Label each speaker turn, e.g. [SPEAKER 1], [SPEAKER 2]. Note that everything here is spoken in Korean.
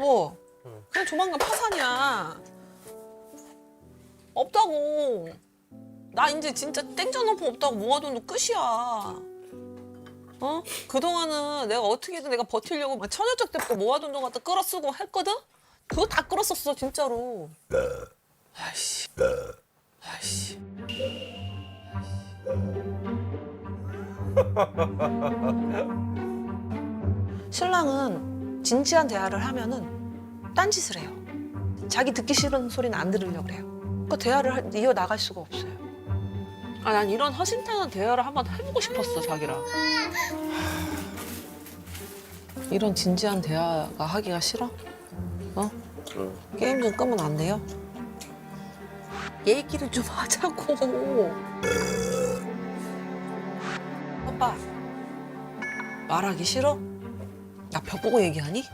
[SPEAKER 1] 여보,
[SPEAKER 2] 응.
[SPEAKER 1] 그냥 조만간 파산이야. 없다고. 나 이제 진짜 땡전업고 없다고 모아둔도 끝이야. 어? 그동안은 내가 어떻게든 내가 버티려고 막 처녀적 때부터 모아둔 돈 갖다 끌어쓰고 했거든? 그거 다 끌었었어, 진짜로. 아이씨. 아이씨. 신랑은 진지한 대화를 하면은 딴짓을 해요. 자기 듣기 싫은 소리는 안 들으려고 그래요. 그 대화를 할- 이어 나갈 수가 없어요. 아, 난 이런 허심탄회한 대화를 한번 해보고 싶었어, 자기랑. 이런 진지한 대화가 하기가 싫어? 어?
[SPEAKER 2] 응.
[SPEAKER 1] 게임 좀 끄면 안 돼요? 얘기를 좀 하자고. 오빠, 말하기 싫어? 나 벽 보고 얘기하니?